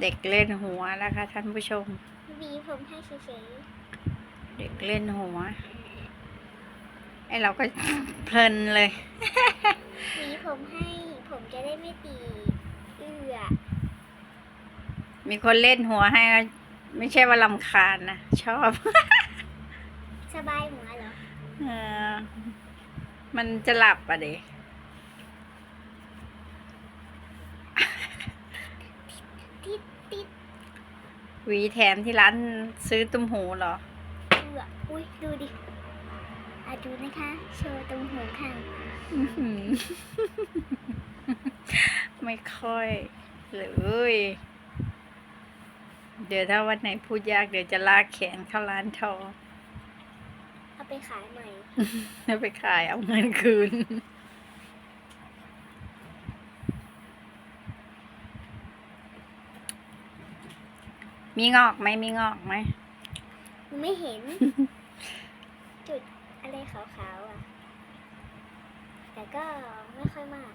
เด็กเล่นหัวนะคะ ท่านผู้ชมหวีผมให้เฉยเด็กเล่นหัวไอเราก็เพลินเลยๆหวีผมให้ผมจะได้ไม่ตีเอื้อมีคนเล่นหัวให้ก็ไม่ใช่ว่าลำคาญนะชอบ สบายหัวเหรอเออมันจะหลับอะเด็ ติดติดหวีแถมที่ร้านซื้อตุ้มหูเหรอเอื้ออุ้ยดูดิอะดูนะคะ โชว์ตรงหูค่ะ อื้อหือ ไม่ค่อยเลยเดี๋ยวถ้าวันไหนพูดยากเดี๋ยวจะลากแขนเข้าร้านทองเอาไปขายใหม่ แล้วไปขายเอาเงินคืน มีงอกไหมมีงอกไหมไม่เห็น จุดอะไรขาวๆอะ แต่ก็ไม่ค่อยมาก